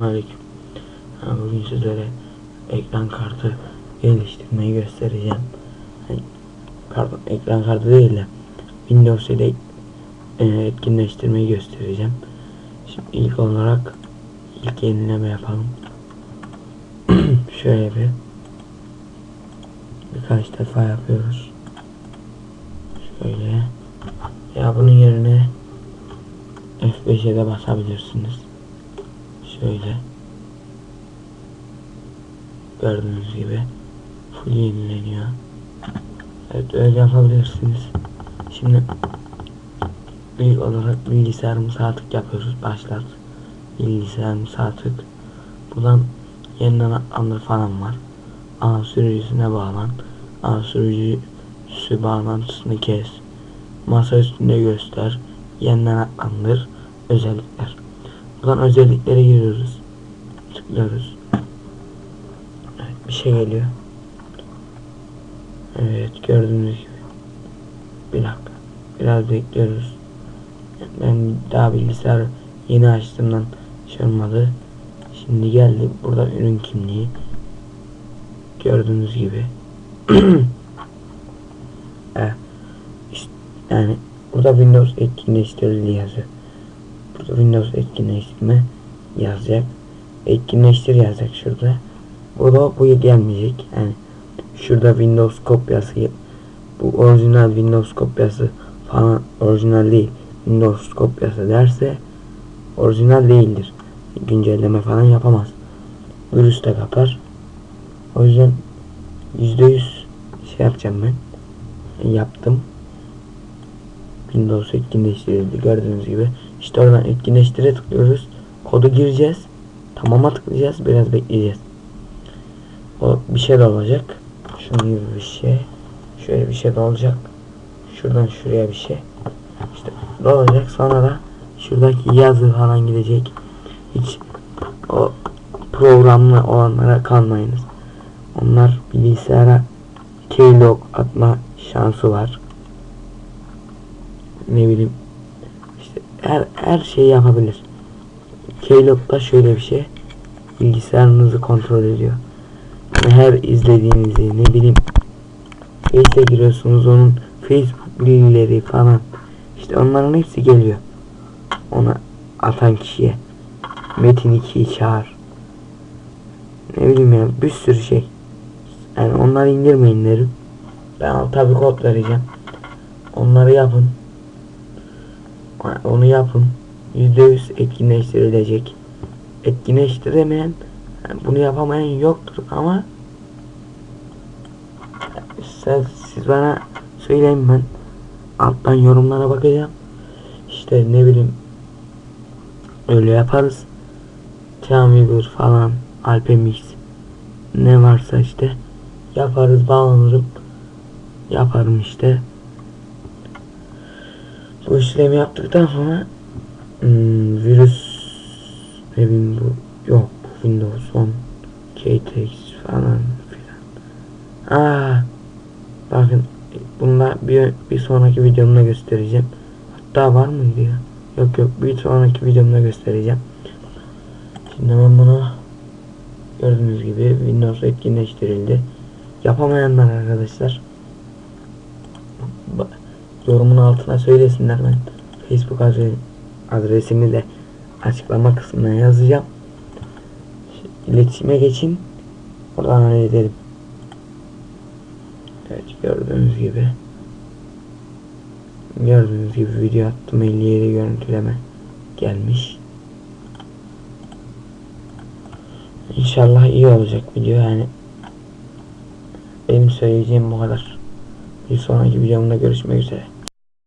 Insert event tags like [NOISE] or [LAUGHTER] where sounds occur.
Aleyküm. Ha, Bugün sizlere ekran kartı geliştirmeyi göstereceğim. Hani, Pardon ekran kartı değil de Windows ile e, etkinleştirmeyi göstereceğim. Şimdi ilk olarak ilk yenileme yapalım. [CLEARS THROAT] Şöyle bir birkaç defa yapıyoruz. Şöyle ya bunun yerine F5'e de basabilirsiniz. Şöyle gördüğünüz gibi full yenileniyor. Evet öyle yapabilirsiniz. Şimdi ilk olarak bilgisayarımızı artık yapıyoruz. Başlat. Bilgisayarımız artık. Buradan yeniden andır falan var. A sürücüsüne bağlan. A sürücüsü bağlantısını kes. Masa üstünde göster. Yeniden adlandır. Özellikler. Buradan özelliklere giriyoruz. Tıklıyoruz. Evet, bir şey geliyor. Evet gördüğünüz gibi. Bir dakika. Biraz bekliyoruz. Ben daha bilgisayar yeni açtığımdan şey. Şimdi geldi. Burada ürün kimliği. Gördüğünüz gibi. [CLEARS THROAT] evet. Yani burada Windows etkinleştirildi yazıyor. Burada Windows etkinleştirme yazacak. Etkinleştir yazacak şurada. Burada bu gelmeyecek. Yani şurada Windows kopyası bu orijinal Windows kopyası falan orijinal değil. Windows kopyası derse orijinal değildir. Güncelleme falan yapamaz. Virüs de kapar. O yüzden %100 şey yapacağım ben. Yaptım. Windows etkinleştirildi gördüğünüz gibi. İşte oradan etkinleştire tıklıyoruz. Kodu gireceğiz. Tamama tıklayacağız. Biraz bekleyeceğiz. O bir şey de olacak. Şunun gibi bir şey. Şöyle bir şey de olacak. Şuradan şuraya bir şey. İşte ne olacak. Sonra da şuradaki yazı falan gidecek. Hiç o programlı olanlara kalmayınız. Onlar bilgisayara keylog atma şansı var. Ne bileyim her her şeyi yapabilir. Keylog'da şöyle bir şey bilgisayarınızı kontrol ediyor. Yani her izlediğinizi ne bileyim Face'e giriyorsunuz onun Facebook bilgileri falan işte onların hepsi geliyor. Ona atan kişiye Metin 2'yi çağır. Ne bileyim ya bir sürü şey. Yani onları indirmeyin derim. Ben tabi kod vereceğim. Onları yapın. Onu yapın. %100 etkinleştirilecek. Etkinleştiremeyen bunu yapamayan yoktur ama siz, siz bana söyleyin ben alttan yorumlara bakacağım. İşte ne bileyim öyle yaparız. Camigur falan Alpemix ne varsa işte yaparız bağlanırım yaparım işte bu işlemi yaptıktan sonra hmm, virüs bileyim bu yok Windows 10 KTX falan filan. Aa bakın bunda bir, bir sonraki videomda göstereceğim. Hatta var mıydı ya? Yok yok bir sonraki videomda göstereceğim. Şimdi ben bunu gördüğünüz gibi Windows etkinleştirildi. Yapamayanlar arkadaşlar yorumun altına söylesinler ben. Facebook adre adresimi de açıklama kısmına yazacağım. İletişime geçin. Oradan halledelim evet gördüğünüz gibi. Gördüğünüz gibi video attım. 57 görüntüleme gelmiş. İnşallah iyi olacak video. Yani benim söyleyeceğim bu kadar. Bir sonraki videomda görüşmek üzere